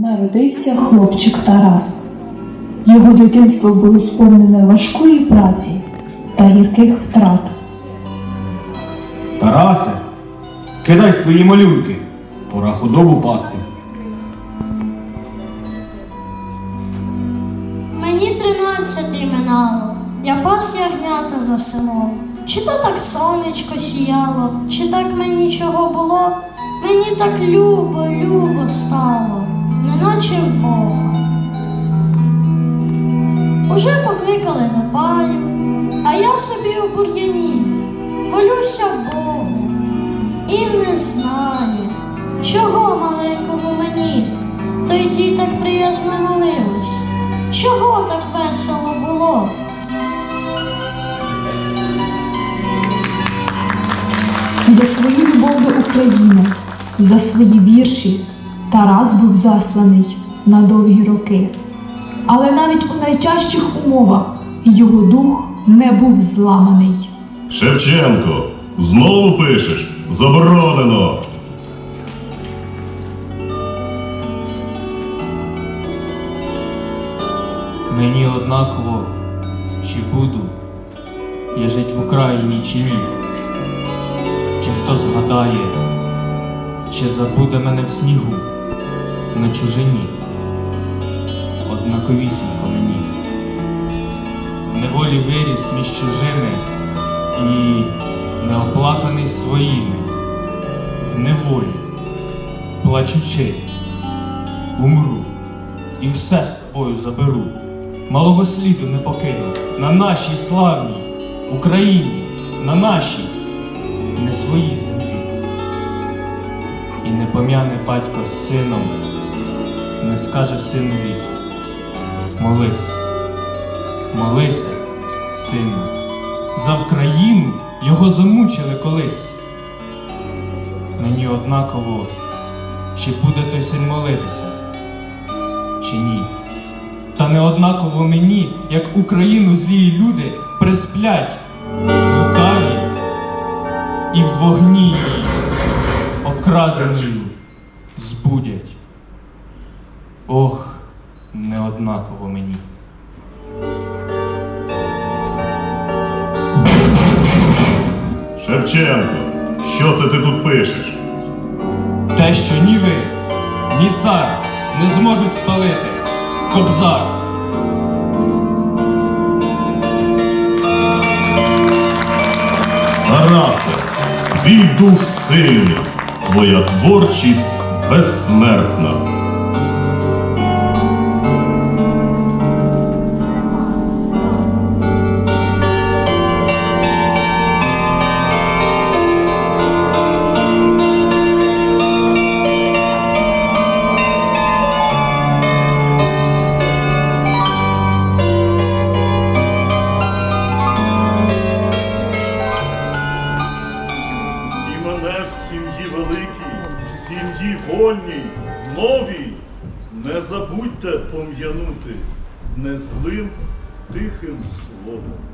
Народився хлопчик Тарас. Його дитинство було сповнене важкої праці та гірких втрат. Тарасе, кидай свої малюнки, пора худобу пасти. Мені тринадцятий минало, я пас ягнята за селом. Чи то так сонечко сіяло, чи так мені чого було, мені так любо, любо стало, неначе в Бога. Уже покликали до паю, а я собі у бур'яні, молюся Богу і не знаю, чого маленькому мені, то й ті так приязно молились. Чого так весело було? За свою любов до України, за свої вірші Тарас був засланий на довгі роки. Але навіть у найтяжчих умовах його дух не був зламаний. Шевченко, знову пишеш? Заборонено. Мені однаково, чи буду я жить в Україні чи ні, чи хто згадає, чи забуде мене в снігу на чужині, однаковісінько мені. В неволі виріс між чужими і неоплаканий своїми, в неволі, плачучи, умру і все з тобою заберу. Малого сліду не покину на нашій славній Україні, на нашій, не своїй землі. Пом'яне батько з сином, не скаже синові, молись, молися, сину, за Вкраїну його замучили колись. Мені однаково, чи буде той син молитися, чи ні. Та не однаково мені, як Україну злії люди присплять лукаві і в вогні її окраденою збудять. Ох, не однаково мені. Шевченко, що це ти тут пишеш? Те, що ні ви, ні цар не зможуть спалити кобзар. Тарасе, твій дух сильний, твоя творчість безсмертна. Великій, в сім'ї вольній, новій, не забудьте пом'янути незлим тихим словом.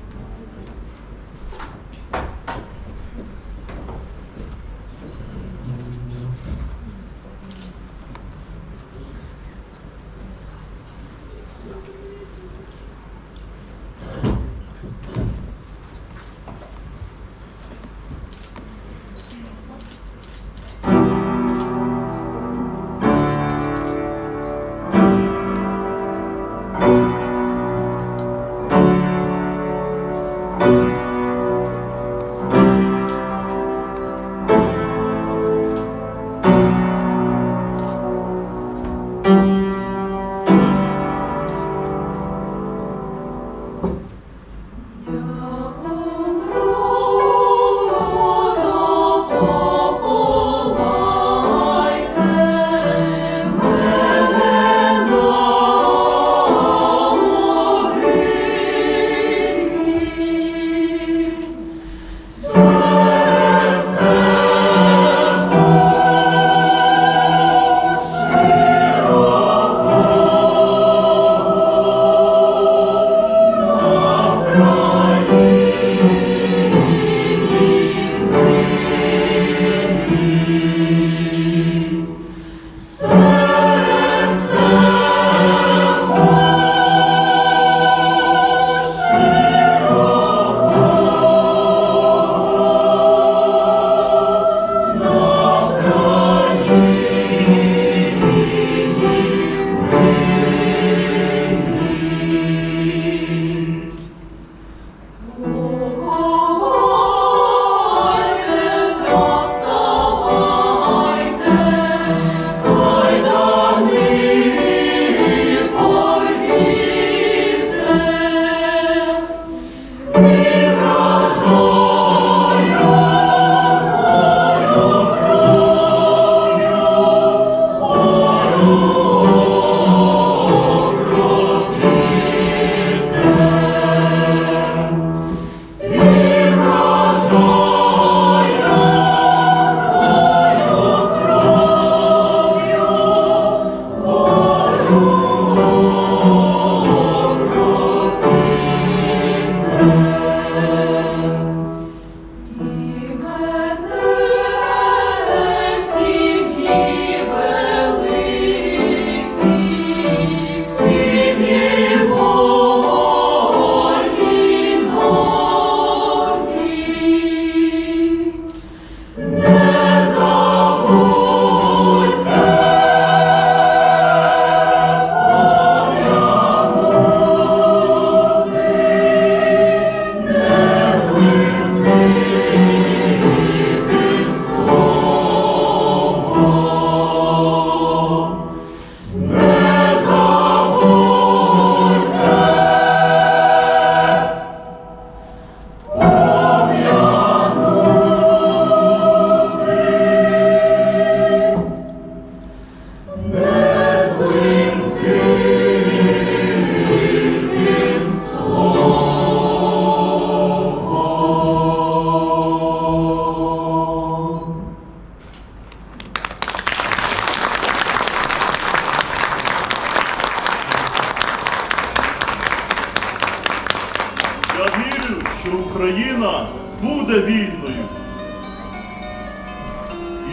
Україна буде вільною.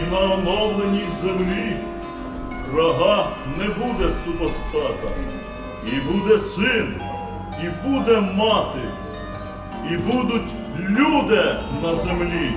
І на оновленій землі врага не буде супостата. І буде син, і буде мати, і будуть люди на землі.